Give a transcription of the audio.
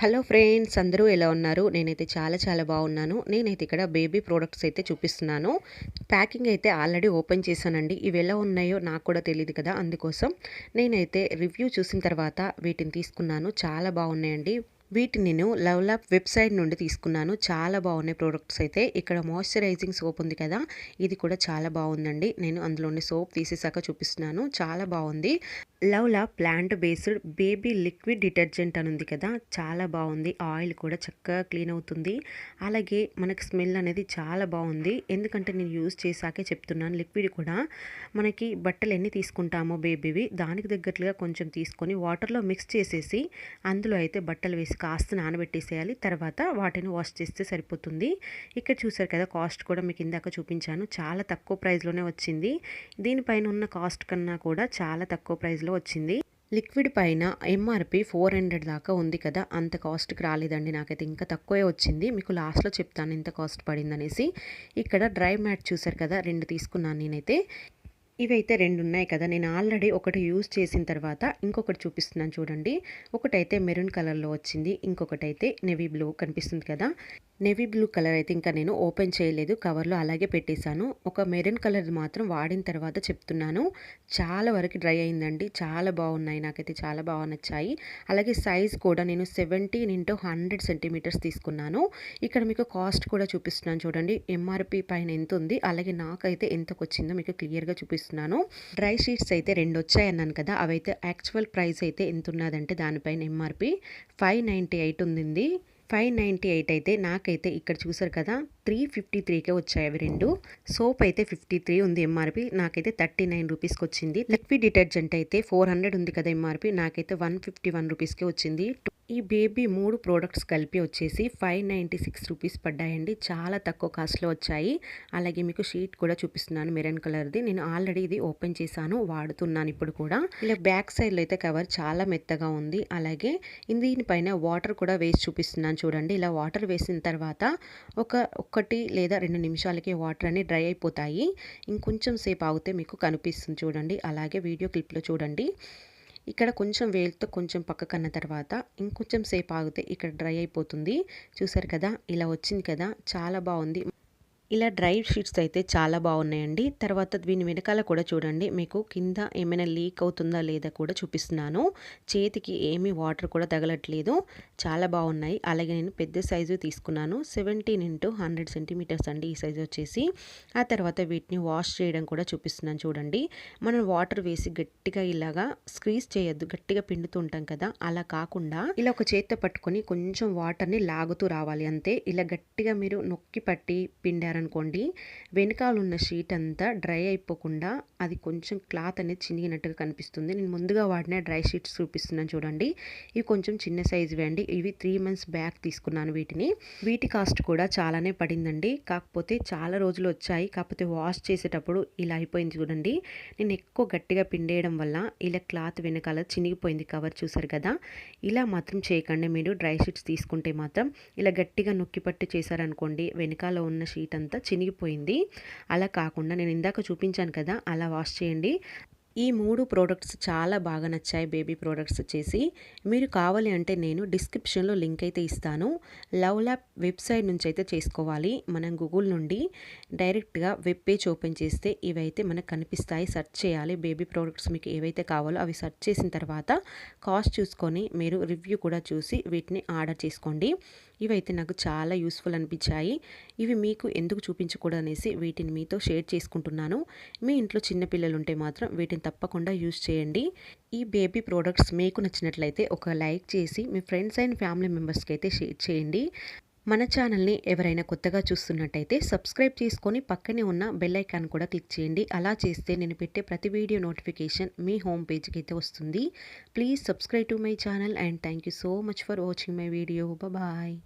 Hello friends అందరూ ఎలా ఉన్నారు? నేనైతే చాలా చాలా బాగున్నాను. నేనైతే ఇక్కడ బేబీ ప్రోడక్ట్స్ అయితే చూపిస్తున్నాను. ప్యాకింగ్ అయితే ఆల్రెడీ ఓపెన్ చేశానండి. ఇవి ఎలా ఉన్నాయో నాకు కూడా తెలియదు కదా అందుకోసం. నేనైతే రివ్యూ చూసిన తర్వాత వీటిని తీసుకున్నాను. చాలా బాగున్నాయండి. వీటిని నేను లవ్లాప్ వెబ్సైట్ నుండి తీసుకున్నాను. చాలా బాగున్నాయి ప్రోడక్ట్స్ అయితే. ఇక్కడ మాయిశ్చరైజింగ్ సోప్ ఉంది కదా ఇది కూడా చాలా బాగుందండి. నేను అందులోని సోప్ తీసేసాక చూపిస్తున్నాను. చాలా బాగుంది. LuvLap plant based baby liquid detergent అని ఉంది కదా చాలా బాగుంది. ఆయిల్ కూడా చక్కగా క్లీన్ అవుతుంది. అలాగే మనకి స్మెల్ అనేది చాలా బాగుంది. ఎందుకంటే నేను యూజ్ చేశాకే చెప్తున్నాను. లిక్విడ్ కూడా మనకి బట్టలు ఎన్ని తీసుకుంటామో బేబీవి దానికి దగ్గరగా కొంచెం తీసుకొని వాటర్లో మిక్స్ చేసేసి అందులో అయితే బట్టలు వేసి కాస్త నానబెట్టేసేయాలి. తర్వాత వాటిని వాష్ చేస్తే సరిపోతుంది. ఇక్కడ చూసారు కదా కాస్ట్ కూడా మీకు ఇందాక చూపించాను. చాలా తక్కువ ప్రైస్లోనే వచ్చింది. దీనిపైన ఉన్న కాస్ట్ కన్నా కూడా చాలా తక్కువ ప్రైస్లో వచ్చింది. లిక్విడ్ పైన ఎంఆర్పి ఫోర్ హండ్రెడ్ దాకా ఉంది కదా. అంత కాస్ట్కి రాలేదండి. నాకైతే ఇంకా తక్కువే వచ్చింది. మీకు లాస్ట్లో చెప్తాను ఎంత కాస్ట్ పడింది అనేసి ఇక్కడ డ్రై మ్యాట్ చూసారు కదా రెండు తీసుకున్నాను నేనైతే. ఇవైతే రెండు ఉన్నాయి కదా. నేను ఆల్రెడీ ఒకటి యూజ్ చేసిన తర్వాత ఇంకొకటి చూపిస్తున్నాను చూడండి. ఒకటైతే మెరూన్ కలర్లో వచ్చింది. ఇంకొకటైతే నెవీ బ్లూ కనిపిస్తుంది కదా. నెవీ బ్లూ కలర్ అయితే ఇంకా నేను ఓపెన్ చేయలేదు. కవర్లో అలాగే పెట్టేశాను. ఒక మెరూన్ కలర్ మాత్రం వాడిన తర్వాత చెప్తున్నాను. చాలా వరకు డ్రై అయిందండి. చాలా బాగున్నాయి. నాకైతే చాలా బాగా నచ్చాయి. అలాగే సైజ్ కూడా నేను సెవెంటీన్ ఇంటూ హండ్రెడ్ సెంటీమీటర్స్ తీసుకున్నాను. ఇక్కడ మీకు కాస్ట్ కూడా చూపిస్తున్నాను చూడండి. ఎంఆర్పి పైన ఎంత ఉంది? అలాగే నాకైతే ఎంతకు వచ్చిందో మీకు క్లియర్గా చూపిస్తున్నాను. డ్రై షీట్స్ అయితే రెండు వచ్చాయి అన్నాను కదా అవైతే యాక్చువల్ ప్రైస్ అయితే ఎంత ఉన్నదంటే దానిపైన ఎంఆర్పి ఫైవ్ నైంటీ ఎయిట్ ఉంది ఫైవ్ నైంటీ ఎయిట్ అయితే నాకైతే ఇక్కడ చూసారు కదా త్రీ ఫిఫ్టీ త్రీకే వచ్చాయి అవి రెండు. సోప్ అయితే ఫిఫ్టీ త్రీ ఉంది ఎంఆర్పి నాకైతే థర్టీ నైన్ రూపీస్కి వచ్చింది లిక్విడ్ డిటర్జెంట్ అయితే ఫోర్ హండ్రెడ్ ఉంది కదా ఎంఆర్పి నాకైతే వన్ ఫిఫ్టీ వన్ రూపీస్కే వచ్చింది. ఈ బేబీ మూడు ప్రోడక్ట్స్ కలిపి వచ్చేసి ఫైవ్ నైంటీ సిక్స్ రూపీస్ పడ్డాయండి. చాలా తక్కువ కాస్ట్లో వచ్చాయి. అలాగే మీకు షీట్ కూడా చూపిస్తున్నాను మెరూన్ కలర్ది. నేను ఆల్రెడీ ఇది ఓపెన్ చేశాను వాడుతున్నాను ఇప్పుడు కూడా. ఇలా బ్యాక్ సైడ్లో అయితే కవర్ చాలా మెత్తగా ఉంది. అలాగే దీనిపైన వాటర్ కూడా వేసి చూపిస్తున్నాను చూడండి. ఇలా వాటర్ వేసిన తర్వాత ఒక ఒకటి లేదా రెండు నిమిషాలకి వాటర్ అన్ని డ్రై అయిపోతాయి. ఇంకొంచెం సేపు ఆగితే మీకు కనిపిస్తుంది చూడండి. అలాగే వీడియో క్లిప్లో చూడండి. ఇక్కడ కొంచెం వేలుతో కొంచెం పక్కకన్న తర్వాత ఇంకొంచెం సేపు ఆగితే ఇక్కడ డ్రై అయిపోతుంది. చూసారు కదా? ఇలా వచ్చింది కదా? చాలా బాగుంది. ఇలా డ్రై షీట్స్ అయితే చాలా బాగున్నాయండి. తర్వాత దీని వెనకాల కూడా చూడండి మీకు కింద ఏమైనా లీక్ అవుతుందా లేదా కూడా చూపిస్తున్నాను. చేతికి ఏమీ వాటర్ కూడా తగలట్లేదు. చాలా బాగున్నాయి. అలాగే నేను పెద్ద సైజు తీసుకున్నాను. సెవెంటీన్ ఇంటూ హండ్రెడ్ సెంటీమీటర్స్ అండి ఈ సైజు వచ్చేసి. ఆ తర్వాత వీటిని వాష్ చేయడం కూడా చూపిస్తున్నాను చూడండి. మనం వాటర్ వేసి గట్టిగా ఇలాగా స్క్వీజ్ చేయొద్దు. గట్టిగా పిండుతూ ఉంటాం కదా అలా కాకుండా ఇలా ఒక చేత్తో పట్టుకొని కొంచెం వాటర్ని లాగుతూ రావాలి అంతే. ఇలా గట్టిగా మీరు నొక్కి పట్టి పిండారు అనుకోండి వెనకాల ఉన్న షీట్ అంతా డ్రై అయిపోకుండా అది కొంచెం క్లాత్ అనేది చినిగినట్టుగా కనిపిస్తుంది. నేను ముందుగా వాడిన డ్రై షీట్స్ చూపిస్తున్నాను చూడండి. ఇవి కొంచెం చిన్న సైజు అండి. ఇవి త్రీ మంత్స్ బ్యాక్ తీసుకున్నాను వీటిని. వీటి కాస్ట్ కూడా చాలానే పడిందండి. కాకపోతే చాలా రోజులు వచ్చాయి. కాకపోతే వాష్ చేసేటప్పుడు ఇలా అయిపోయింది చూడండి. నేను ఎక్కువ గట్టిగా పిండేయడం వల్ల ఇలా క్లాత్ వెనకాల చినిగిపోయింది కవర్ చూసారు కదా. ఇలా మాత్రం చేయకండి. మీరు డ్రై షీట్స్ తీసుకుంటే మాత్రం ఇలా గట్టిగా నొక్కి పట్టు చేశారనుకోండి వెనకాల ఉన్న షీట్ అంతా చినిగిపోయింది. అలా కాకుండా నేను ఇందాక చూపించాను కదా అలా వాష్ చేయండి. ఈ మూడు ప్రోడక్ట్స్ చాలా బాగా నచ్చాయి బేబీ ప్రోడక్ట్స్ వచ్చేసి మీరు కావాలి అంటే నేను డిస్క్రిప్షన్లో లింక్ అయితే ఇస్తాను. లవ్ ల్యాబ్ వెబ్సైట్ నుంచి అయితే చేసుకోవాలి మనం గూగుల్ నుండి. డైరెక్ట్గా వెబ్ పేజ్ ఓపెన్ చేస్తే ఇవైతే మనకు కనిపిస్తాయి. సెర్చ్ చేయాలి. బేబీ ప్రోడక్ట్స్ మీకు ఏవైతే కావాలో అవి సెర్చ్ చేసిన తర్వాత కాస్ట్ చూసుకొని మీరు రివ్యూ కూడా చూసి వీటిని ఆర్డర్ చేసుకోండి. ఇవైతే నాకు చాలా యూస్ఫుల్ అనిపించాయి. ఇవి మీకు ఎందుకు చూపించకూడదనేసి వీటిని మీతో షేర్ చేసుకుంటున్నాను. మీ ఇంట్లో చిన్నపిల్లలు ఉంటే మాత్రం వీటిని తప్పకుండా యూస్ చేయండి. ఈ బేబీ ప్రోడక్ట్స్ మీకు నచ్చినట్లయితే ఒక లైక్ చేసి మీ ఫ్రెండ్స్ అండ్ ఫ్యామిలీ మెంబర్స్కి అయితే షేర్ చేయండి. మన ఛానల్ని ఎవరైనా కొత్తగా చూస్తున్నట్టయితే సబ్స్క్రైబ్ చేసుకొని పక్కనే ఉన్న బెల్ ఐకాన్ కూడా క్లిక్ చేయండి. అలా చేస్తే నేను పెట్టే ప్రతి వీడియో నోటిఫికేషన్ మీ హోమ్ పేజ్కి అయితే వస్తుంది. Please subscribe to my channel and thank you so much for watching my video. Bye.